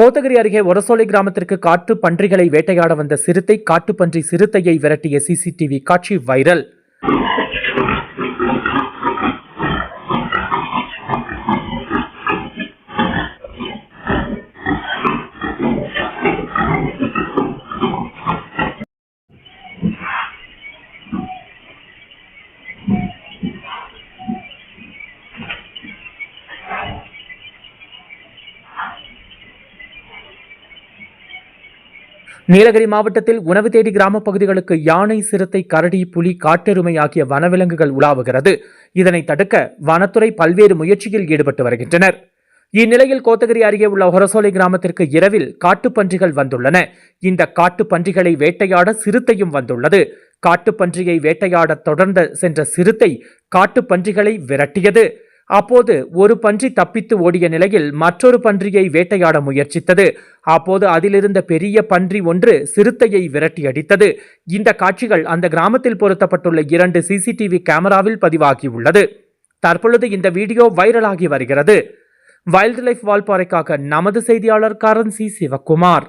கோத்தகிரி அருகே ஒரசோலை கிராமத்திற்கு காட்டு பன்றிகளை வேட்டையாட வந்த சிறுத்தை காட்டுப்பன்றி சிறுத்தையை விரட்டிய சிசிடிவி காட்சி வைரல். நீலகிரி மாவட்டத்தில் உணவு தேடி கிராமப் பகுதிகளுக்கு யானை சிறுத்தை கரடி புலி காட்டெருமை ஆகிய வனவிலங்குகள் உலாவுகிறது. இதனை தடுக்க வனத்துறை பல்வேறு முயற்சியில் ஈடுபட்டு வருகின்றனர். இந்நிலையில் கோத்தகிரி அருகே உள்ள ஒரசோலை கிராமத்திற்கு இரவில் காட்டுப்பன்றிகள் வந்துள்ளன. இந்த காட்டுப்பன்றிகளை வேட்டையாட சிறுத்தையும் வந்துள்ளது. காட்டுப்பன்றியை வேட்டையாட தொடர்ந்த சென்ற சிறுத்தை காட்டுப்பன்றிகளை விரட்டியது. அப்போது ஒரு பன்றி தப்பித்து ஓடிய நிலையில் மற்றொரு பன்றியை வேட்டையாட முயற்சித்தது. அப்போது அதிலிருந்த பெரிய பன்றி ஒன்று சிறுத்தையை விரட்டி அடித்தது. இந்த காட்சிகள் அந்த கிராமத்தில் பொருத்தப்பட்டுள்ள இரண்டு சிசிடிவி கேமராவில் பதிவாகியுள்ளது. தற்பொழுது இந்த வீடியோ வைரலாகி வருகிறது. வைல்ட் லைஃப் வால்பாறைக்காக நமது செய்தியாளர் காரன் சி சிவக்குமார்